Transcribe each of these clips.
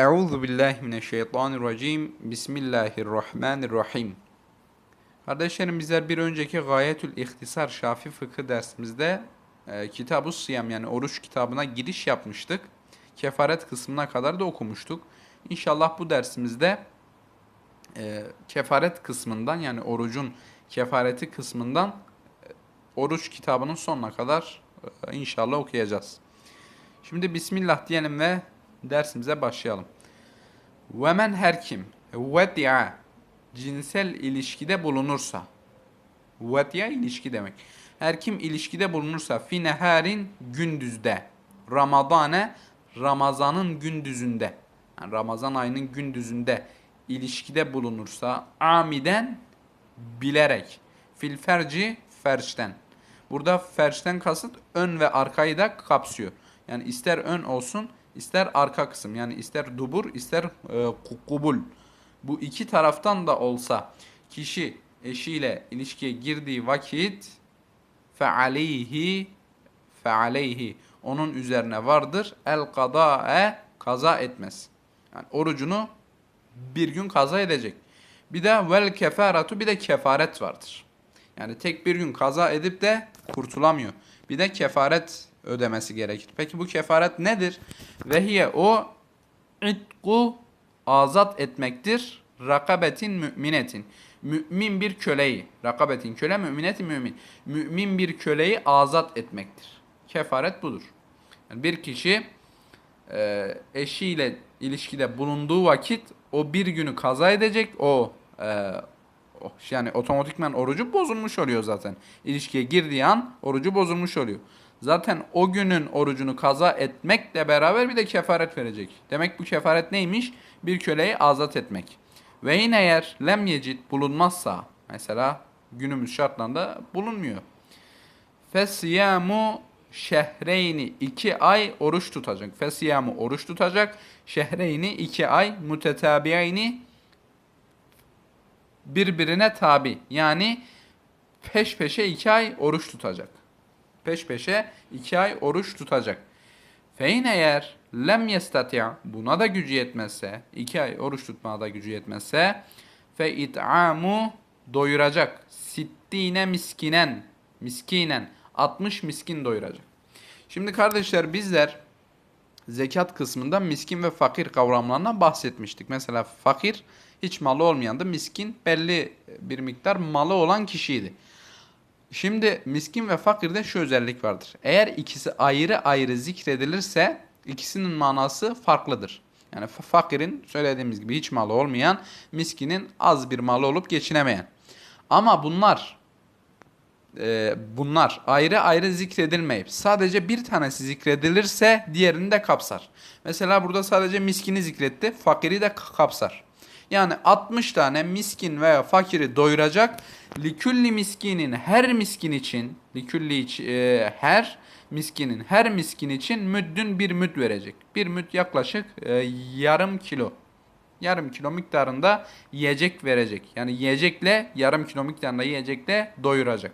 Euzu billahi mineşşeytanirracim. Bismillahirrahmanirrahim. Kardeşlerim bizler bir önceki Gayetül İhtisar Şafi Fıkıh dersimizde e, Kitab-ı Siyam yani oruç kitabına giriş yapmıştık. Kefaret kısmına kadar da okumuştuk. İnşallah bu dersimizde e, kefaret kısmından yani orucun kefareti kısmından e, oruç kitabının sonuna kadar e, inşallah okuyacağız. Şimdi Bismillah diyelim ve dersimize başlayalım. Ve men her kim vedi'a cinsel ilişkide bulunursa vedi'a ilişki demek. Her kim ilişkide bulunursa fi neharin gündüzde Ramadane Ramazanın gündüzünde yani Ramazan ayının gündüzünde ilişkide bulunursa amiden bilerek fil ferci ferçten. Burada ferçten kasıt ön ve arkayı da kapsıyor. Yani ister ön olsun ister arka kısım yani ister dubur ister e, kubul. Bu iki taraftan da olsa kişi eşiyle ilişkiye girdiği vakit fealeyhi fealeyhi onun üzerine vardır el kadae kaza etmez. Yani orucunu bir gün kaza edecek. Bir de vel kefaratu bir de kefaret vardır. Yani tek bir gün kaza edip de kurtulamıyor. Bir de kefaret ödemesi gerekir. Peki bu kefaret nedir? Vehiye o itku azat etmektir. Rakabetin müminetin. Mümin bir köleyi. Rakabetin köle müminetin mümin. Mümin bir köleyi azat etmektir. Kefaret budur. Yani bir kişi e, eşiyle ilişkide bulunduğu vakit o bir günü kaza edecek. O e, yani otomatikman orucu bozulmuş oluyor zaten. İlişkiye girdiği an orucu bozulmuş oluyor. Zaten o günün orucunu kaza etmekle beraber bir de kefaret verecek. Demek bu kefaret neymiş? Bir köleyi azat etmek. Ve yine eğer lem yecid bulunmazsa mesela günümüz şartlarında bulunmuyor. Fesiyamu şehreyni iki ay oruç tutacak. Fesiyamu oruç tutacak. Şehreyni iki ay mutetabiayni birbirine tabi. Yani peş peşe iki ay oruç tutacak. Peş peşe iki ay oruç tutacak. Fein eğer lem yestati' buna da gücü yetmezse, iki ay oruç tutmaya da gücü yetmezse fe it'amu doyuracak. Sittine miskinen, miskinen 60 miskin doyuracak. Şimdi kardeşler bizler zekat kısmında miskin ve fakir kavramlarından bahsetmiştik. Mesela fakir hiç malı olmayandı. Miskin belli bir miktar malı olan kişiydi. Şimdi miskin ve fakirde şu özellik vardır. Eğer ikisi ayrı ayrı zikredilirse ikisinin manası farklıdır. Yani fakirin söylediğimiz gibi hiç malı olmayan, miskinin az bir malı olup geçinemeyen. Ama bunlar e, bunlar ayrı ayrı zikredilmeyip sadece bir tanesi zikredilirse diğerini de kapsar. Mesela burada sadece miskini zikretti, fakiri de kapsar. Yani 60 tane miskin veya fakiri doyuracak. Likülli miskinin her miskin için, likülli e, her miskinin her miskin için müddün bir müd verecek. Bir müd yaklaşık e, yarım kilo. Yarım kilo miktarında yiyecek verecek. Yani yiyecekle yarım kilo miktarında yiyecekle doyuracak.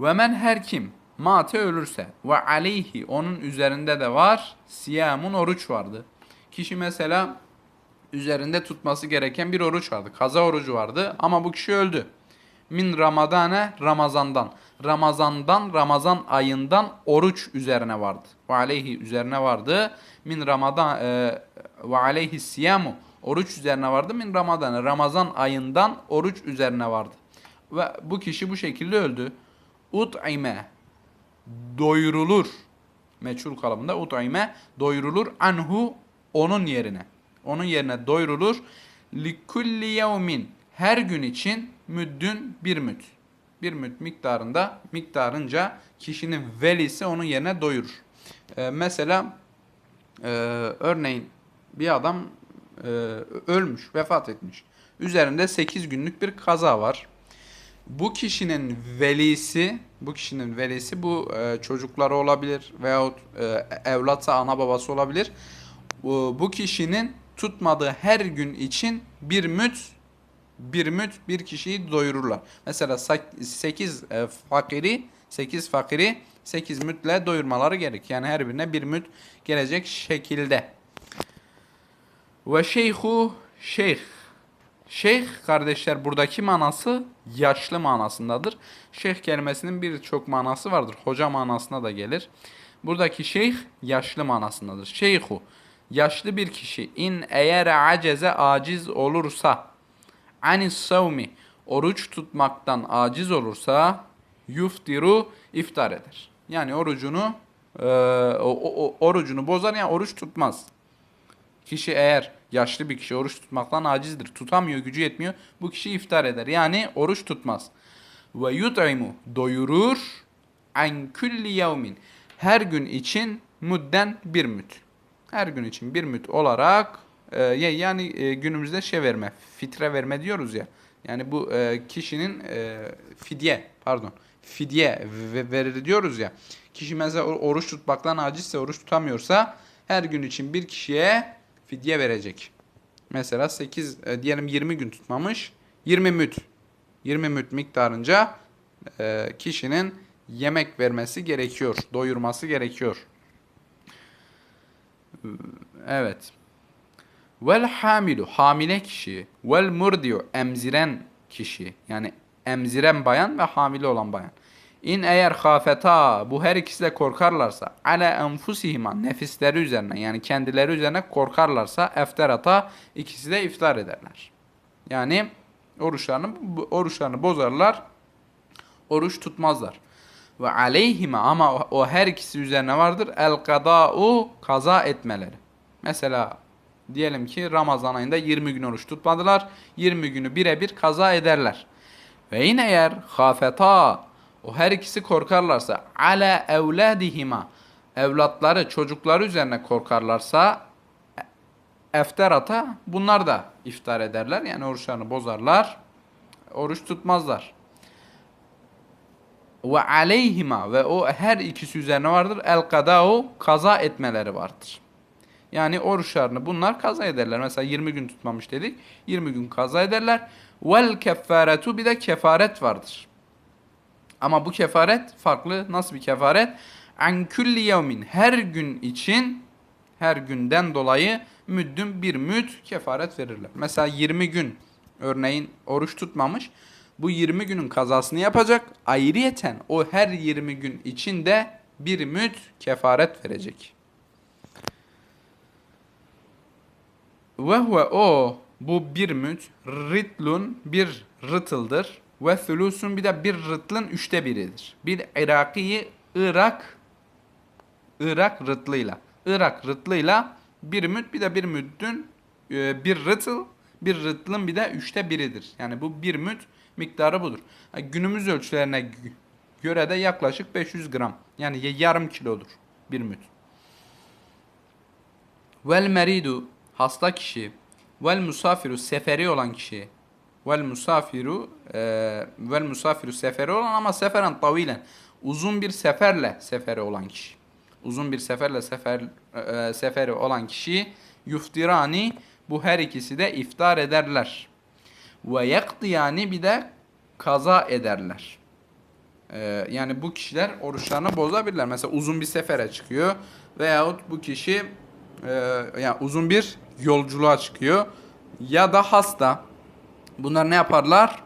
Ve men her kim mate ölürse ve aleyhi onun üzerinde de var siyamun oruç vardı. Kişi mesela üzerinde tutması gereken bir oruç vardı. Kaza orucu vardı ama bu kişi öldü. Min Ramadane Ramazandan. Ramazandan Ramazan ayından oruç üzerine vardı. Ve aleyhi üzerine vardı. Min Ramadan e, ve aleyhi siyamu. Oruç üzerine vardı. Min Ramazan Ramazan ayından oruç üzerine vardı. Ve bu kişi bu şekilde öldü. Ut'ime doyurulur. Meçhul kalıbında ut'ime doyurulur anhu onun yerine onun yerine doyurulur. Likulli yevmin her gün için müddün bir müd. Bir müd miktarında miktarınca kişinin velisi onun yerine doyurur. Ee, mesela e, örneğin bir adam e, ölmüş, vefat etmiş. Üzerinde 8 günlük bir kaza var. Bu kişinin velisi, bu kişinin velisi bu e, çocukları olabilir veyahut e, evlatsa ana babası olabilir. Bu, bu kişinin tutmadığı her gün için bir müt bir müt bir kişiyi doyururlar. Mesela 8 e, fakiri 8 fakiri 8 mütle doyurmaları gerek. Yani her birine bir müt gelecek şekilde. Ve şeyhu şeyh. Şeyh kardeşler buradaki manası yaşlı manasındadır. Şeyh kelimesinin birçok manası vardır. Hoca manasına da gelir. Buradaki şeyh yaşlı manasındadır. Şeyhu yaşlı bir kişi in eğer aceze aciz olursa anis savmi oruç tutmaktan aciz olursa yuftiru iftar eder. Yani orucunu e, o, o- orucunu bozar yani oruç tutmaz. Kişi eğer yaşlı bir kişi oruç tutmaktan acizdir, tutamıyor, gücü yetmiyor, bu kişi iftar eder. Yani oruç tutmaz. Ve yut'imu doyurur an kulli yevmin her gün için müdden bir müt. Her gün için bir müt olarak e, ya- yani e, günümüzde şey verme, fitre verme diyoruz ya. Yani bu e, kişinin e, fidye, pardon, fidye ve- verir diyoruz ya. Kişi mesela or- oruç tutmaktan acizse, oruç tutamıyorsa her gün için bir kişiye fidye verecek. Mesela 8 e, diyelim 20 gün tutmamış. 20 müt. 20 müt miktarınca e, kişinin yemek vermesi gerekiyor. Doyurması gerekiyor. Evet. Vel hamilu hamile kişi. Vel murdiu emziren kişi. Yani emziren bayan ve hamile olan bayan. İn eğer hafeta bu her ikisi de korkarlarsa ala enfusihima nefisleri üzerine yani kendileri üzerine korkarlarsa efterata ikisi de iftar ederler. Yani oruçlarını oruçlarını bozarlar. Oruç tutmazlar. Ve aleyhime ama o, her ikisi üzerine vardır el kada'u kaza etmeleri. Mesela diyelim ki Ramazan ayında 20 gün oruç tutmadılar. 20 günü birebir kaza ederler. Ve yine eğer hafeta o her ikisi korkarlarsa ala evladihima evlatları çocukları üzerine korkarlarsa efterata bunlar da iftar ederler. Yani oruçlarını bozarlar. Oruç tutmazlar. Ve aleyhima ve o her ikisi üzerine vardır. El kadau kaza etmeleri vardır. Yani oruçlarını bunlar kaza ederler. Mesela 20 gün tutmamış dedik. 20 gün kaza ederler. Vel kefaretu bir de kefaret vardır. Ama bu kefaret farklı. Nasıl bir kefaret? An kulli yevmin her gün için her günden dolayı müddün bir müd kefaret verirler. Mesela 20 gün örneğin oruç tutmamış. Bu 20 günün kazasını yapacak. Ayrıyeten o her 20 gün içinde bir müd kefaret verecek. Ve huve o bu bir müd ritlun bir rıtıldır. Ve thulusun bir de bir rıtlın üçte biridir. Bir Irakiyi Irak Irak rıtlıyla. Irak rıtlıyla bir müd bir de bir müddün e, bir rıtıl bir rıtlın bir de üçte biridir. Yani bu bir müd miktarı budur. Günümüz ölçülerine gö- göre de yaklaşık 500 gram. Yani yarım kilodur bir müd. Vel meridu hasta kişi. Vel musafiru seferi olan kişi. Vel musafiru e, vel musafiru seferi olan ama seferen tavilen. Uzun bir seferle seferi olan kişi. Uzun bir seferle sefer e, seferi olan kişi yuftirani bu her ikisi de iftar ederler. Ve yakdiyani bir de kaza ederler. Ee, yani bu kişiler oruçlarını bozabilirler. Mesela uzun bir sefere çıkıyor veyahut bu kişi e, yani uzun bir yolculuğa çıkıyor ya da hasta. Bunlar ne yaparlar?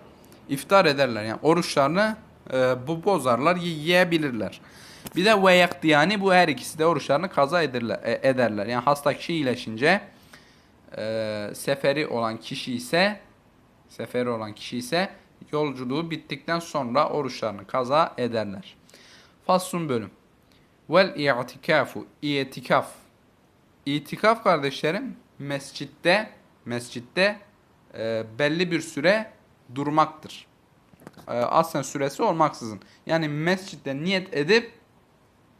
İftar ederler. Yani oruçlarını e, bu bozarlar, yiyebilirler. Bir de ve yaktiyani bu her ikisi de oruçlarını kaza ederler. e, ederler. Yani hasta kişi iyileşince e, seferi olan kişi ise seferi olan kişi ise yolculuğu bittikten sonra oruçlarını kaza ederler. Faslun bölüm. Vel i'tikafu itikaf. İtikaf kardeşlerim mescitte mescitte e, belli bir süre durmaktır. E, aslen süresi olmaksızın. Yani mescitte niyet edip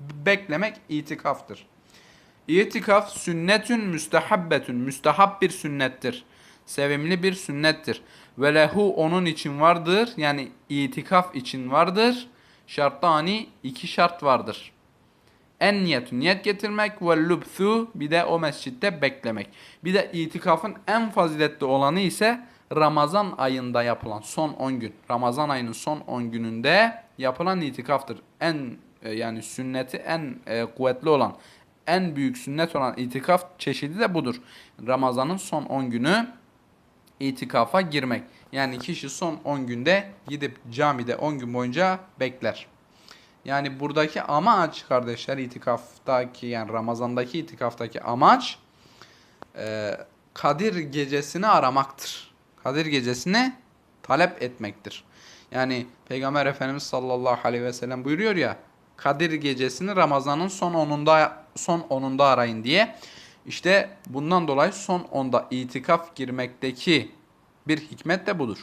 beklemek itikaftır. İtikaf sünnetün müstehabbetün. Müstehab bir sünnettir. Sevimli bir sünnettir. Ve lehu onun için vardır. Yani itikaf için vardır. Şartani iki şart vardır. En niyetü niyet getirmek ve lübthu bir de o mescitte beklemek. Bir de itikafın en faziletli olanı ise Ramazan ayında yapılan son 10 gün. Ramazan ayının son 10 gününde yapılan itikaftır. En e, yani sünneti en e, kuvvetli olan en büyük sünnet olan itikaf çeşidi de budur. Ramazanın son 10 günü itikafa girmek. Yani kişi son 10 günde gidip camide 10 gün boyunca bekler. Yani buradaki amaç kardeşler itikaftaki yani Ramazan'daki itikaftaki amaç e, Kadir gecesini aramaktır. Kadir gecesini talep etmektir. Yani Peygamber Efendimiz sallallahu aleyhi ve sellem buyuruyor ya Kadir gecesini Ramazan'ın son 10'unda son 10'unda arayın diye. İşte bundan dolayı son 10'da itikaf girmekteki bir hikmet de budur.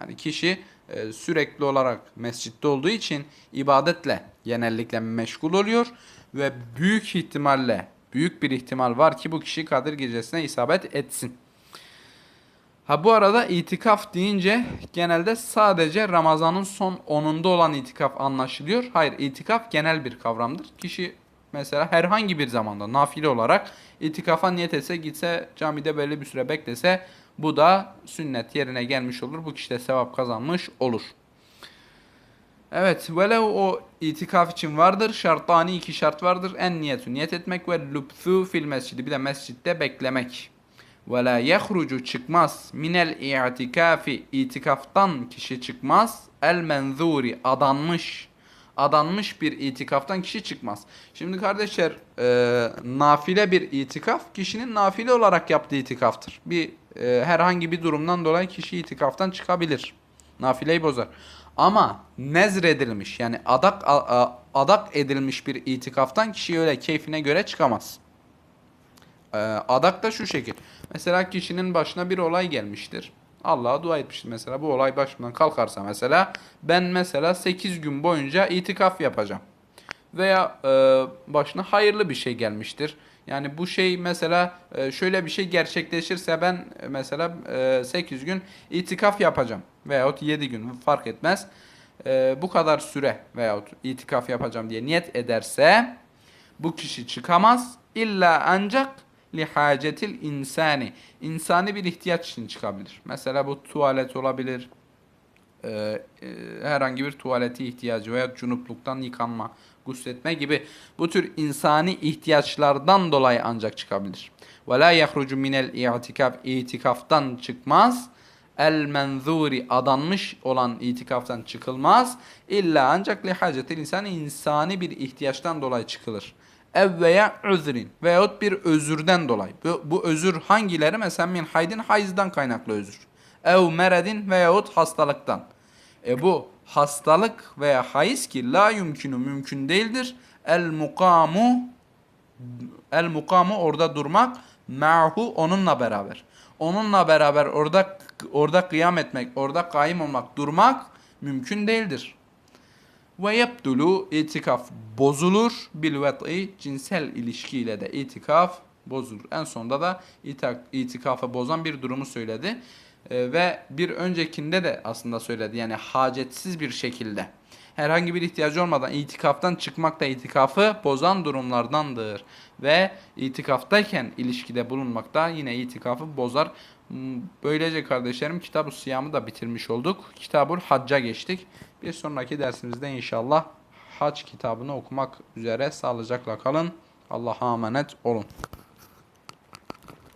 Yani kişi e, sürekli olarak mescitte olduğu için ibadetle genellikle meşgul oluyor ve büyük ihtimalle büyük bir ihtimal var ki bu kişi Kadir gecesine isabet etsin. Ha bu arada itikaf deyince genelde sadece Ramazan'ın son 10'unda olan itikaf anlaşılıyor. Hayır itikaf genel bir kavramdır. Kişi mesela herhangi bir zamanda nafile olarak itikafa niyet etse gitse camide belli bir süre beklese bu da sünnet yerine gelmiş olur. Bu kişi de sevap kazanmış olur. Evet, velev o itikaf için vardır. Şartani iki şart vardır. En niyetü niyet etmek ve lübthu fil mescidi. Bir de mescitte beklemek. Ve la yehrucu çıkmaz. Minel i'tikafi itikaftan kişi çıkmaz. El menzuri adanmış. Adanmış bir itikaftan kişi çıkmaz. Şimdi kardeşler e, nafile bir itikaf kişinin nafile olarak yaptığı itikaftır. Bir e, herhangi bir durumdan dolayı kişi itikaftan çıkabilir. Nafileyi bozar. Ama nezredilmiş yani adak a- adak edilmiş bir itikaftan kişi öyle keyfine göre çıkamaz. Ee, adak da şu şekil. Mesela kişinin başına bir olay gelmiştir. Allah'a dua etmiştir mesela. Bu olay başımdan kalkarsa mesela ben mesela 8 gün boyunca itikaf yapacağım. Veya e, başına hayırlı bir şey gelmiştir. Yani bu şey mesela e, şöyle bir şey gerçekleşirse ben mesela e, 8 gün itikaf yapacağım. Veyahut 7 gün fark etmez. E, bu kadar süre veyahut itikaf yapacağım diye niyet ederse bu kişi çıkamaz. İlla ancak li hacetil insani. İnsani bir ihtiyaç için çıkabilir. Mesela bu tuvalet olabilir. e, e, herhangi bir tuvalete ihtiyacı veya cunupluktan yıkanma, gusletme gibi bu tür insani ihtiyaçlardan dolayı ancak çıkabilir. Ve la yahrucu minel i'tikaf itikaftan çıkmaz. El menzuri adanmış olan itikaftan çıkılmaz. İlla ancak li hacetil insan insani bir ihtiyaçtan dolayı çıkılır. Ev veya özrin veyahut bir özürden dolayı. Bu, bu özür hangileri? Mesela min haydin hayızdan kaynaklı özür. Ev meredin veyahut hastalıktan. E bu hastalık veya hayız ki la yumkinu mümkün değildir. El mukamu el mukamu orada durmak ma'hu onunla beraber. Onunla beraber orada orada kıyam etmek, orada kaim olmak, durmak mümkün değildir. Ve yebdulu itikaf bozulur bil vet'i cinsel ilişkiyle de itikaf bozulur. En sonunda da itak, itikafı bozan bir durumu söyledi. Ee, ve bir öncekinde de aslında söyledi. Yani hacetsiz bir şekilde herhangi bir ihtiyacı olmadan itikaftan çıkmak da itikafı bozan durumlardandır. Ve itikaftayken ilişkide bulunmak da yine itikafı bozar. Hmm, Böylece kardeşlerim Kitab-ı Siyam'ı da bitirmiş olduk. Kitabul Hacca geçtik. Bir sonraki dersimizde inşallah Hac kitabını okumak üzere sağlıcakla kalın. Allah'a emanet olun.